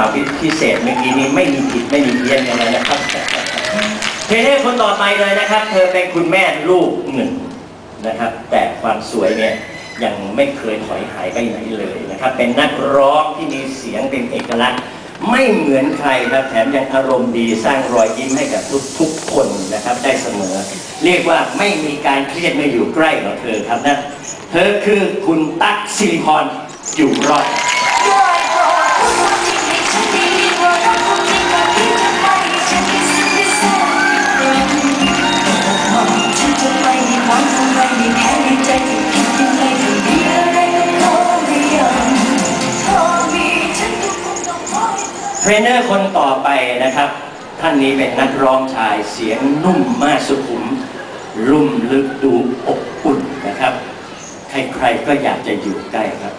ความพิเศษเมื่อกี้นี้ไม่มีผิดไม่มีเพี้ยนกันเลยนะครับเทเนอร์คนต่อไปเลยนะครับ เธอเป็นคุณแม่ลูกหนึ่งนะครับ แต่ความสวยเนี่ยยังไม่เคยถอยหายไปไหนเลยนะครับ เป็นนักร้องที่มีเสียงเป็นเอกลักษณ์ ไม่เหมือนใครครับแถมยังอารมณ์ดีสร้างรอยยิ้มให้กับทุกๆคนนะครับ ได้เสมอ เรียกว่าไม่มีการเครียดเมื่ออยู่ใกล้กับเธอครับนะเธอคือคุณตั๊กสิริพรอยู่รอด รนเนอร์คนต่อไปนะครับ ท่านนี้เป็นนักร้องชายเสียงนุ่มมากสุขุมรุ่มลึกดูอบอุ่นนะครับ ใครๆก็อยากจะอยู่ใกล้ครับ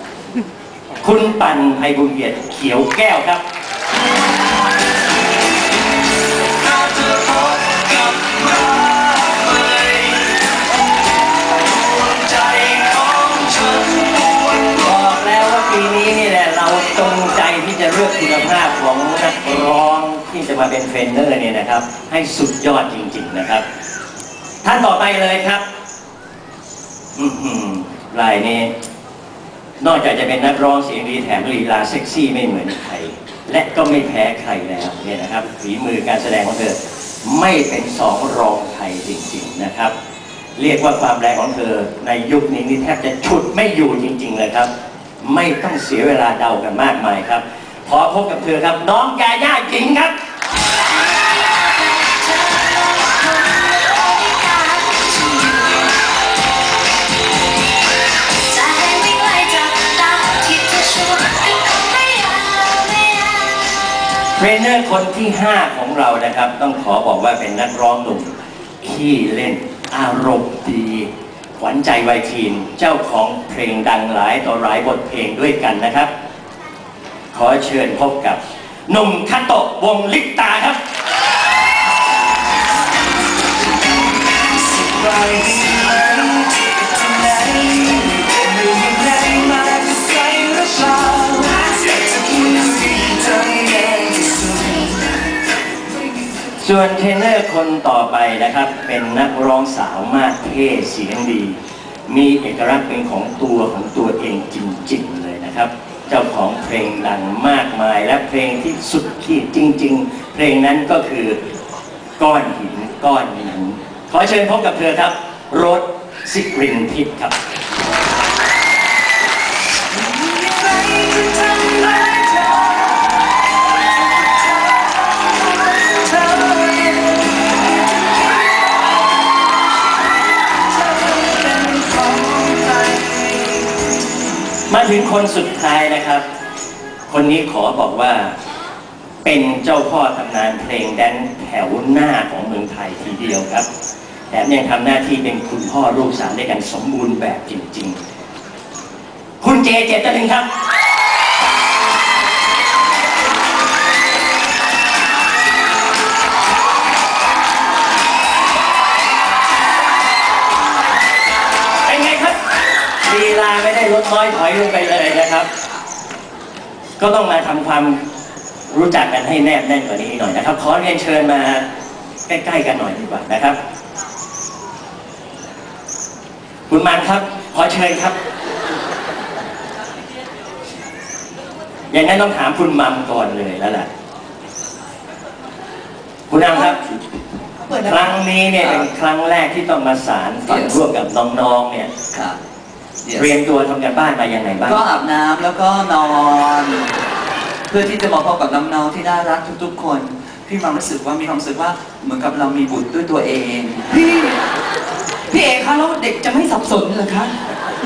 คุณปันไพบุญเกียรติเขียวแก้วครับ คุณภาพของนักร้องที่จะมาเป็นเทรนเนอร์เนี่ยนะครับ ให้สุดยอดจริง ๆนะครับ ท่านต่อไปเลยครับอือหือรายนี้ นอกจากจะเป็นนักร้องเสียงดีแถมลีลาเซ็กซี่ไม่เหมือนใคร และก็ไม่แพ้ใครแล้วเนี่ยนะครับฝีมือการแสดงของเธอไม่เป็นสองรองใครจริง ๆนะครับ เรียกว่าความแรงของเธอ ในยุคนี้นี่แทบจะฉุดไม่อยู่จริง ๆ เลยครับ ไม่ต้องเสียเวลาเดากันมากมายครับ ขอพบกับเธอครับ น้องยาย่าหญิงครับเทรนเนอร์คนที่ 5 ของเรานะครับ ต้องขอบอกว่าเป็นนักร้องหนุ่มขี้เล่นอารมณ์ดี ขวัญใจวัยทีนเจ้าของเพลงดังหลายต่อหลายบทเพลงด้วยกันนะครับ ขอเชิญพบกับหนุ่มคาโตะวงลิปตาครับส่วนเทรนเนอร์คนต่อไปนะครับ เป็นนักร้องสาวมากเท่เสียงดี มีเอกลักษณ์เป็นของตัวของตัวเองจริงๆเลยนะครับ เจ้าของเพลงดังมากมายและเพลงที่สุดขีดจริง ๆ เพลงนั้นก็คือก้อนหินก้อนหินขอเชิญพบกับเธอครับโรสสิกรินทิพย์ครับ ถึงคนสุดท้ายนะครับ คนนี้ขอบอกว่าเป็นเจ้าพ่อตำนานเพลงแดนแถวหน้าของเมืองไทยทีเดียวครับแถมยังทำหน้าที่เป็นคุณพ่อลูกสามด้วยกันสมบูรณ์แบบจริง ๆ คุณเจเจตลินครับาไม่ได้ลดน้อยถอยลงไปเลยนะครับ ก็ต้องมาทำความรู้จักกันให้แนบแน่นกว่านี้หน่อยนะครับ ขอเรียนเชิญมาใกล้ๆกันหน่อยดีกว่านะครับ คุณมันครับ ขอเชิญครับ อย่างนั้นต้องถามคุณมัมก่อนเลยแล้วล่ะคุณอัมครับ ครั้งนี้เนี่ยเป็นครั้งแรกที่ต้องมาสารฝัน Yes ร่วมกับน้องๆเนี่ยครับ Yes เตรียมตัวทำกันบ้านมายังไงบ้างก็อาบน้ำแล้วก็นอน เพื่อที่จะมาพบกับน้องๆที่น่ารักทุกๆ คนพี่มังรู้สึกว่ามีความรู้สึกว่าเหมือนกับเรามีบุตรด้วยตัวเอง พี่พี่เอกคะแล้วเด็กจะไม่สับสนเหรอคะ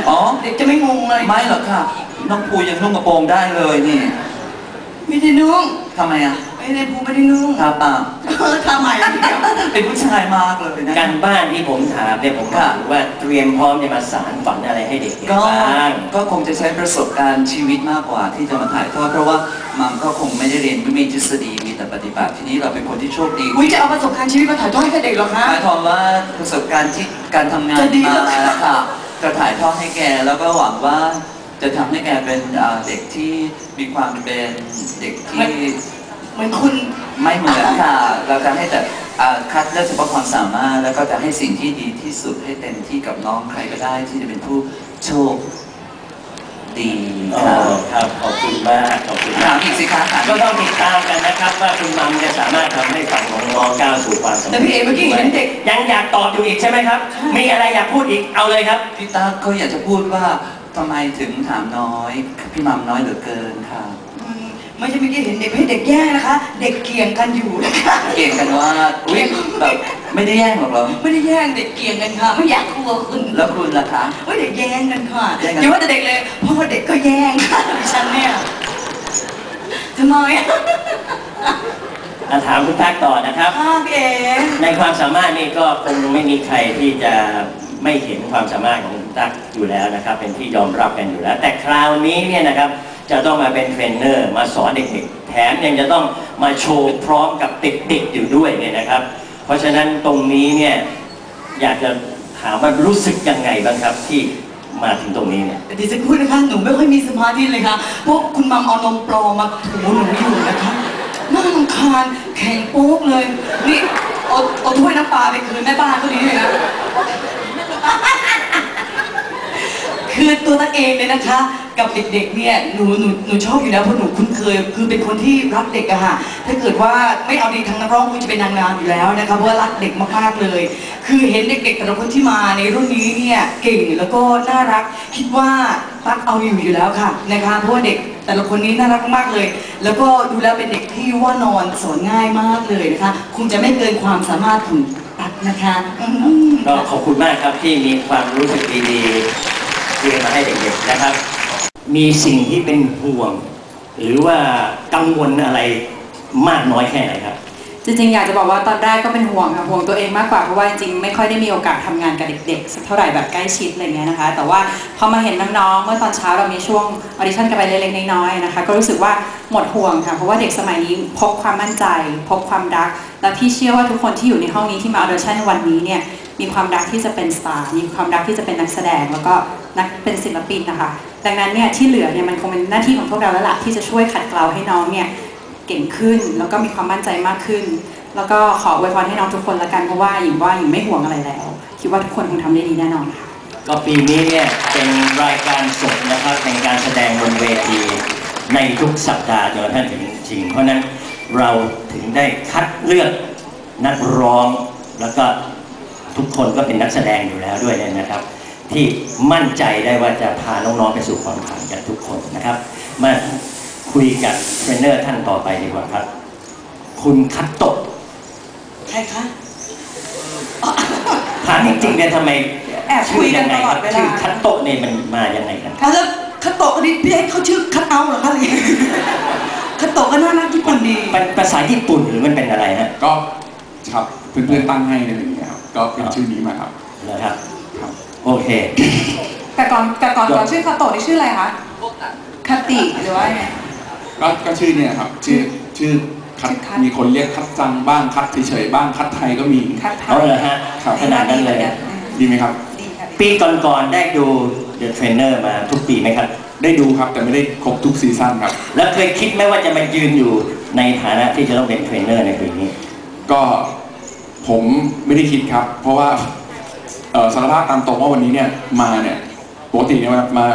อ๋อเด็กจะไม่งงเลยไม่หรอกค่ะน้องภูยังนุ่งกระโปรงได้เลยนี่ไม่ได้นุ่งทำไมอะ ไม่ได้พูไม่ได้นุ่งทาปากเออทำไมอะเดี๋ยวเป็นผู้ชายมากเลยนะการบ้านที่ผมถามเนี่ยผมค่ะถามว่าเตรียมพร้อมจะมาสารฝันอะไรให้เด็กๆก็บ้างก็คงจะใช้ประสบการณ์ชีวิตมากกว่าที่จะมาถ่ายทอดเพราะว่ามัมก็คงไม่ได้เรียนไม่มีทฤษฎีมีแต่ปฏิบัติทีนี้เราเป็นคนที่โชคดีอุ้ยจะเอาประสบการณ์ชีวิตมาถ่ายทอดให้กับเด็กเหรอคะหมายความว่าประสบการณ์ที่การทำงานจะดีเหรมาอคะค่ะจะถ่ายทอดให้แกแล้วก็หวังว่าจะทำให้แกเป็นอ่าเด็กที่มีความเป็นเด็กที่ เหมือนคุณ ไม่เหมือนค่ะ เราจะให้แต่อ่าคัดเลือกเฉพาะความสามารถ แล้วก็จะให้สิ่งที่ดีที่สุดให้เต็มที่กับน้องใครก็ได้ที่จะเป็นผู้โชคดีอ๋อค่ะครับขอบคุณมากขอบคุณถามามกอีกสิคะถามก็ต้องติดตามกันนะครับ ว่าคุณมัมจะสามารถทำให้ฝั่งของน้องก้าวสู่ความสำเร็จแต่พี่เอเมื่อกี้เห็นเด็กยังอยากตอบอยู่อีกใช่ไหมครับ มีอะไรอยากพูดอีกเอาเลยครับพี่ตาเขาอยากจะพูดว่าทำไมถึงถามน้อย พี่มัมน้อยเหลือเกินค่ะอืม ไม่ใช่เมื่อกี้เห็นเด็กไม่ใช่เด็กแย่งนะคะ เด็กเกี่ยงกันอยู่นะคะ เก่งกันว่าอุ๊ยแบบไม่ได้แย่งหรอกเหรอ ไม่ได้แย่งเด็กเกี่ยงกันค่ะ ไม่อยากกลัวคุณแล้วคุณล่ะคะว่าเด็กแย่งกันค่ะแย่งกัน อย่าว่าแต่เด็กเลยเพราะว่าเด็กก็แย่งค่ะดิฉันเนี่ยทำไมอะอะถามคุณตั๊กต่อนะครับ อ้าวพี่เอในความสามารถนี่ก็คงไม่มีใครที่จะไม่เห็นความสามารถของคุณตั๊กอยู่แล้วนะครับ เป็นที่ยอมรับกันอยู่แล้ว แต่คราวนี้เนี่ยนะครับ จะต้องมาเป็นเทรนเนอร์มาสอนเด็กๆ แถมยังจะต้องมาโชว์พร้อมกับเด็กๆอยู่ด้วยเนี่ยนะครับ เพราะฉะนั้นตรงนี้เนี่ยอยากจะถามว่ารู้สึกยังไงบ้างครับที่มาถึงตรงนี้เนี่ยดิฉันพูดนะคะหนูไม่ค่อยมีสมาธิเลยค่ะเพราะคุณมัมเอานมปลอมมาถูหนูอยู่นะคะน่ารำคาญแข็งโป๊กเลยนี่เอาเอาถ้วยน้ำปลาไปคืนแม่บ้านก็ดีเลยนะ คือตัวตั๊กเองเลยนะคะ กับเด็กๆเนี่ยหนูหนูหนูชอบอยู่แล้วเพราะหนูคุ้นเคย คือเป็นคนที่รักเด็กอะค่ะถ้าเกิดว่าไม่เอาดีทางนักร้องคุณจะเป็นนางงามอยู่แล้วนะคะเพราะว่ารักเด็กมากๆเลย คือเห็นเด็กๆแต่ละคนที่มาในรุ่นนี้เนี่ยเก่งแล้วก็น่ารักคิดว่าตั๊กเอาอยู่อยู่แล้วค่ะนะคะเพราะว่าเด็กแต่ละคนนี้น่ารักมากๆเลย แล้วก็ดูแล้วเป็นเด็กที่ว่านอนสอนง่ายมากเลยนะคะคงจะไม่เกินความสามารถของตั๊กนะคะ ก็ขอบคุณมากครับที่มีความรู้สึกดีๆ ที่มาให้เด็กๆนะครับ มีสิ่งที่เป็นห่วง หรือว่ากังวลอะไรมากน้อยแค่ไหนครับ จริงๆ อยากจะบอกว่าตอนแรกก็เป็นห่วงค่ะห่วงตัวเองมากกว่าเพราะว่าจริงๆไม่ค่อยได้มีโอกาสทำงานกับเด็กๆสักเท่าไหร่แบบใกล้ชิดอะไรเงี้ยนะคะ แต่ว่าพอมาเห็นน้องๆเมื่อตอนเช้าเรามีช่วงออดิชั่นกันไปเล็กๆน้อยๆนะคะ ก็รู้สึกว่าหมดห่วงค่ะเพราะว่าเด็กสมัยนี้พกความมั่นใจ พกความรัก และพี่เชื่อว่าทุกคนที่อยู่ในห้องนี้ที่มาออดิชั่นในวันนี้เนี่ย มีความรักที่จะเป็นสตาร์มีความรักที่จะเป็นนักแสดงแล้วก็นักเป็นศิลปินนะคะ ดังนั้นเนี่ยที่เหลือเนี่ยมันคงเป็นหน้าที่ของพวกเราแล้วล่ะที่จะช่วยขัดเกลาให้น้องเนี่ยเก่งขึ้นแล้วก็มีความมั่นใจมากขึ้น แล้วก็ขออวยพรให้น้องทุกคนละกันเพราะว่าหญิงว่าหญิงไม่ห่วงอะไรแล้ว คิดว่าทุกคนคงทำได้ดีแน่นอนค่ะก็ปีนี้เนี่ยเป็นรายการสดนะครับในการแสดงบนเวทีในทุกสัปดาห์จนกระทั่งถึงจริง เพราะฉะนั้นเราถึงได้คัดเลือกนักร้องแล้วก็ ทุกคนก็เป็นนักแสดงอยู่แล้วด้วยเนี่ยนะครับ ที่มั่นใจได้ว่าจะพาน้องๆไปสู่ความฝันกันทุกคนนะครับ มาคุยกับเทรนเนอร์ท่านต่อไปดีกว่าครับ คุณคัตโตะใครคะถามจริงๆเนี่ยทำไมแอบคุยกันตลอดเวลาชื่อคัตโตะเนี่ยมันมายังไงกันเอาแล้วคัตโตะคนนี้พี่ให้เขาชื่อคัตเอาเหรอคะอะไรอย่างเงี้ยคัตโตะก็น่ารักญี่ปุ่นดีเป็นภาษาญี่ปุ่นหรือมันเป็นอะไรฮะก็ครับเพื่อนๆตั้งให้อะไรอย่างเงี้ยครับ ก็เป็นชื่อนี้มาครับนะครับครับ โอเค แต่ก่อนแต่ก่อนก่อนก่อนชื่อคาโตะนี่ชื่ออะไรคะคาติหรือว่าไงก็ก็ชื่อเนี่ยครับ ชื่อชื่อคัดชื่อคัดมีคนเรียกคัดจังบ้างคัดเฉยๆบ้างคัดไทยก็มีคัดไทเอายเลยฮะครับขนาดนั้นเลย ดีไหมครับดีค่ะปีก่อนๆได้ดู The Trainer มาทุกปีไหมครับ ได้ดูครับแต่ไม่ได้ครบทุกซีซั่นครับ แล้วเคยคิดไหมว่าจะมายืนอยู่ในฐานะที่จะต้องเป็นเทรนเนอร์ในปีนี้ ก็ ผมไม่ได้คิดครับ เพราะว่าเอ่อสารภาพตามตรงว่าวันนี้เนี่ยมาเนี่ยปกติเนี่ยมามา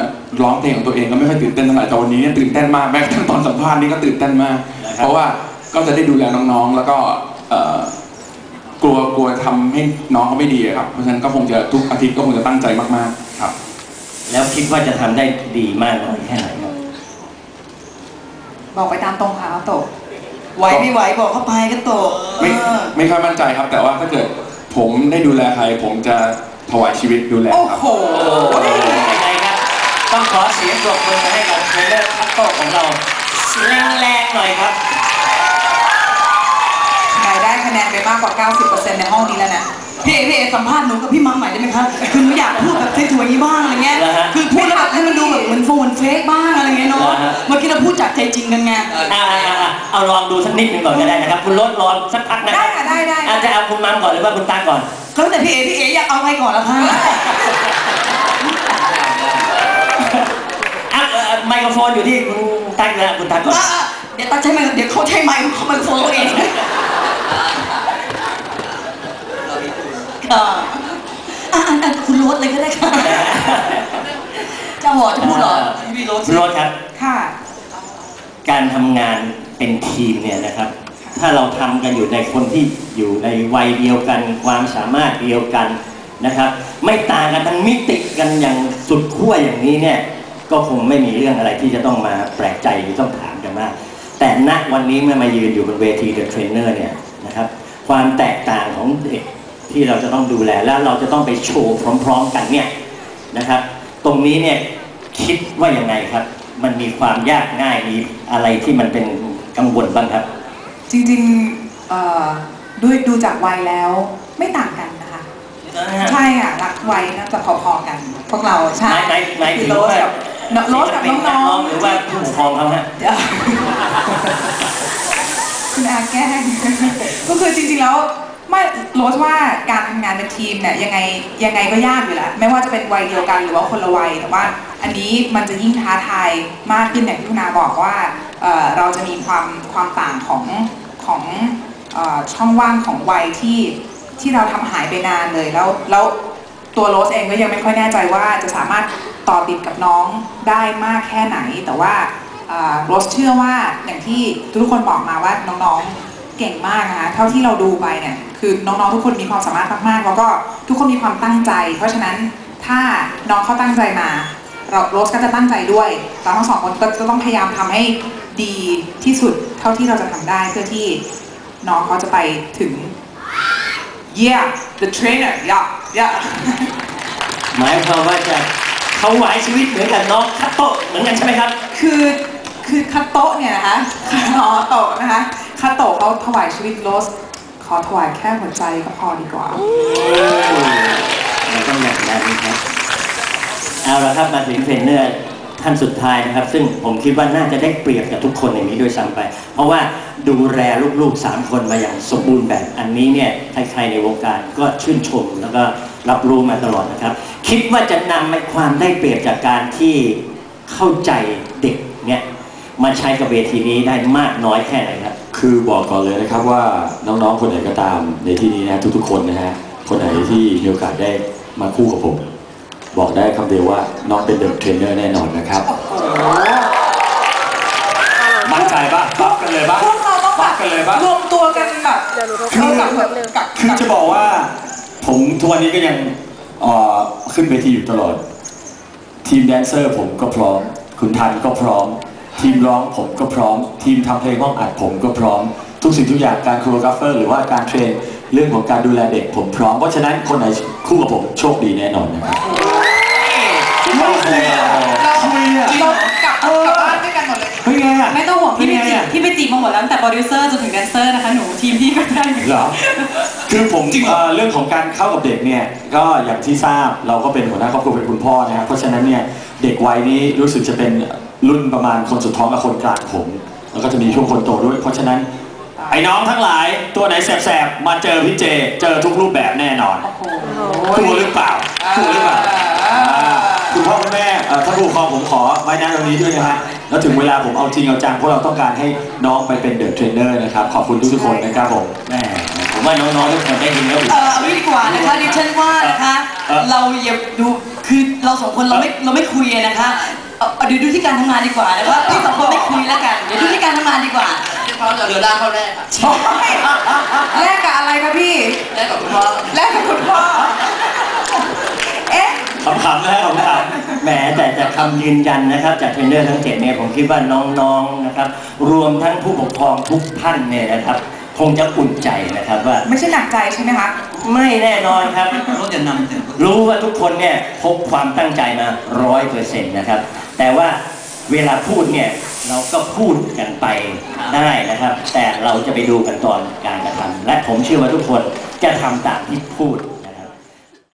ร้องเพลงของตัวเองก็ไม่ค่อยตื่นเต้นเท่าไหร่แต่วันนี้เนี่ยตื่นเต้นมากแม้กระทั่งตอนสัมภาษณ์นี่ก็ตื่นเต้นมากนะครับเพราะว่าก็จะได้ดูแลน้องๆ แล้วก็เอ่อกลัวกลัวทำให้น้องเขาไม่ดีอะครับเพราะฉะนั้นก็คงจะทุกอาทิตย์ก็คงจะตั้งใจมากๆครับ แล้วคิดว่าจะทำได้ดีมากน้อยแค่ไหนครับบอกไปตามตรงค่ะคาโตะ ไหวไม่ไหวบอกเข้าไปคัตโตะไม่เออไม่ค่อยมั่นใจครับ แต่ว่าถ้าเกิดผมได้ดูแลใคร ผมจะถวายชีวิตดูแลโอ้ครับ โหโอ้โหยังไงครับ ต้องขอเสียงปรบมือให้กับเทรนเนอร์คัตโตะของเราแรงๆหน่อยครับนายได้คะแนนไปมากกว่า 90%ในห้องนี้แล้วนะ พี่เอพี่เอสัมภาษณ์หนูกับพี่มัมใหม่ได้ไหมคะคือหนูอยากพูดแบบสวยๆนี้บ้างอะไรเงี้ยเหรอฮะ คือพูดแล้วแบบให้มันดูแบบเหมือนโฟนเฟกบ้างอะไรเงี้ยเนาะเหรอฮะเมื่อกี้เราพูดจากใจจริงกันไง อ่าๆๆเอาลองดูสักนิดหนึ่งก่อนก็ได้นะครับ คุณรถรอสักพักนะคได้รับค่ะได้ได้ อาจจะเอาคุณมัมก่อนหรือว่าคุณตาก่อน ก็แต่พี่เอพี่เออยากเอาใครก่อนล่ะคะอะโฟนอยู่ที่คุณตั๊กแล้วคุณตั๊กก็อะเดี๋ยวตั้งใจไหมค์เดี๋ยวเขาใช้ไมค์เขาไมโครโฟนเขาเอง ค่ะอะอะอะคุณโรสเลยก็ได้ค่ะเจ้าหัวจะพูดเหรอพี่โรสคุณโรสครับ ค่ะ การทำงานเป็นทีมเนี่ยนะครับ ถ้าเราทำกันอยู่ในคนที่อยู่ในวัยเดียวกัน ความสามารถเดียวกันนะครับ ไม่ต่างกันทั้งมิติกันอย่างสุดขั้วอย่างนี้เนี่ย ก็คงไม่มีเรื่องอะไรที่จะต้องมาแปลกใจหรือต้องถามกันมาก แต่ณวันนี้เมื่อมายืนอยู่บนเวที The Trainer เนี่ยนะครับ ความแตกต่างของเด็ก ที่เราจะต้องดูแลและเราจะต้องไปโชว์พร้อม ๆ กันเนี่ยนะครับ ตรงนี้เนี่ยคิดว่ายังไงครับ มันมีความยากง่ายมีอะไรที่มันเป็นกังวลบ้างครับ จริงๆเอ่อด้วยดูจากวัยแล้วไม่ต่างกันนะคะใช่อะรักวัยน่าจะพอๆกัน พวกเราใช่หมายหมายหมายถึงโรสว่ากับโรสกับศิลปิน้องหรือว่าผู้ปกครองเขาฮะๆเดี๋ยวคุณอาแกล้งก็คือจริงๆแล้ว ไม่โรสว่าการทำงานเป็นทีมเนี่ยยังไงยังไงก็ยากอยู่แล้วไม่ว่าจะเป็นวัยเดียวกันหรือว่าคนละวัยแต่ว่า อันนี้มันจะยิ่งท้าทายมากขึ้นอย่างที่คุณาบอกว่าเเราจะมีความความต่างของของอช่องว่างของวัยที่ที่เราทำหายไปนานเลยแล้วแล้วตัวโรสเองก็ยังไม่ค่อยแน่ใจว่าจะสามารถต่อติดกับน้องได้มากแค่ไหน แต่ว่าโรสเชื่อว่าอย่างที่ทุกคนบอกมาว่าน้องๆเก่งมากนะคะเท่าที่เราดูไปเนี่ย คือน้องๆทุกคนมีความสามารถมากๆ แล้วก็ทุกคนมีความตั้งใจ เพราะฉะนั้นถ้าน้องเขาตั้งใจมา เราโรสก็จะตั้งใจด้วย เราทั้งสองคนก็จะต้องพยายามทำให้ดีที่สุดเท่าที่เราจะทำได้เพื่อที่น้องเขาจะไปถึง yeah the trainer yeah yeah หมายความว่าจะเขาหวายชีวิตเหมือนกับน้องคัตโตะเหมือนกันใช่ไหมครับ คือคือคาโตะเนี่ยนะคะคาโตะนะคะคาโตะเขาถวายชีวิตโรส ขอถวายแค่หัวใจก็พอดีกว่า มันต้องอย่างนั้นครับ เอาละครับมาถึงเทรนเนอร์ท่านสุดท้ายนะครับ ซึ่งผมคิดว่าน่าจะได้เปรียบกับทุกคนในนี้ด้วยซ้ำไป เพราะว่าดูแลลูกๆสามคนมาอย่างสมบูรณ์แบบ อันนี้เนี่ยใครๆในวงการก็ชื่นชมแล้วก็รับรู้มาตลอดนะครับ คิดว่าจะนำไอ้ความได้เปรียบจากการที่เข้าใจเด็กเนี่ยมาใช้กับเวทีนี้ได้มากน้อยแค่ไหนครับ คือบอกก่อนเลยนะครับว่าน้องๆ คนไหนก็ตามในที่นี้นะทุกๆ คนนะฮะคนไหนที่มีโอกาสได้มาคู่กับผม บอกได้คำเดียวว่าน้องเป็นเดอะเทรนเนอร์แน่นอนนะครับ มั่นใจปะปั๊บกันเลยปะพวกเราต้องแบปั๊บบกันเลยปะรวมตัวกันแบบคือกับแบบกับคือจะบอกว่า ผมทุกวันนี้ก็ยังเอ่อขึ้นเวทีอยู่ตลอด ทีมแดนเซอร์ผมก็พร้อม คุณทันก็พร้อม ทีมร้องผมก็พร้อม ทีมทำเพลงห้องอัดผมก็พร้อม ทุกสิ่งทุกอย่างการโคโรกราฟเฟอร์หรือว่าการเทรนเรื่องของการดูแลเด็กผมพร้อม เพราะฉะนั้นคนไหนคู่กับผมโชคดีแน่นอนนะครับเราเรากลับกลับบ้านด้วยกันหมดเลยเฮ้ยไงอะไม่ต้องห่วงพี่เป็ไปนไงจีบอะพี่ไปจีบมาหมดแล้วตั้งแต่โปรดิวเซอร์จนถึงแดนเซอร์นะคะหนูทีมพี่ก็ได้เหรอคือผมเอ่อเรื่องของการเข้ากับเด็กเนี่ยก็อย่างที่ทราบเราก็เป็นหัวหน้าครอบครัวเป็นคุณพ่อนะครับเพราะฉะนั้นเนี่ยเด็กวัยนี้รู้สึกจะเป็น รุ่นประมาณคนสุดท้องกับคนกลางผม แล้วก็จะมีช่วงคนโตด้วย เพราะฉะนั้น ไอ้น้องทั้งหลายตัวไหนแสบๆ มาเจอพี่เจ เจอทุกรูปแบบแน่นอนกลัวหรือเปล่ากลัวหรือเปล่าอ่าคุณพ่อคุณแม่เอ่อถ้าผู้ปกครองผมขอไว้นะตรงนี้ด้วยนะฮะแล้วถึงเวลาผมเอาจริงเอาจังเพราะเราต้องการให้น้องไปเป็นเดอะเทรนเนอร์นะครับ ขอบคุณทุกๆคนนะครับผมแหมผมว่าน้องๆทุกคนได้ยินแล้วเออเอางี้ดีกว่านะคะดิฉันว่านะคะเออเราอย่าดูคือเราสองคนเราไม่เราไม่คุยอะนะคะ เอาเอาเดี๋ยวดูที่การทำงานดีกว่านะคะพี่สองคนไม่คุยแล้วกัน เดี๋ยวดูที่การทำงานดีกว่าพร้อมจะเรือด้านเข้าแรกใช่แลกกับอะไรคะพี่ แรกกับคุณพ่อแลกกับคุณพ่อ เอ๊ะ ขำๆนะฮะขำๆแหมแต่จากคำยืนยันนะครับ จากเทรนเนอร์ทั้งเจ็ดเนี่ยผมคิดว่าน้องๆนะครับ รวมทั้งผู้ปกครองทุกท่านเนี่ยนะครับ คงจะอุ่นใจนะครับว่า ไม่ใช่หนักใจใช่ไหมคะ ไม่แน่นอนครับ รถจะนำถึงรู้ว่าทุกคนเนี่ยพกความตั้งใจมาร้อยเปอร์เซ็นต์นะครับ แต่ว่าเวลาพูดเนี่ยเราก็พูดกันไปได้นะครับ แต่เราจะไปดูกันตอนการกระทำและผมเชื่อว่าทุกคนจะทำตามที่พูด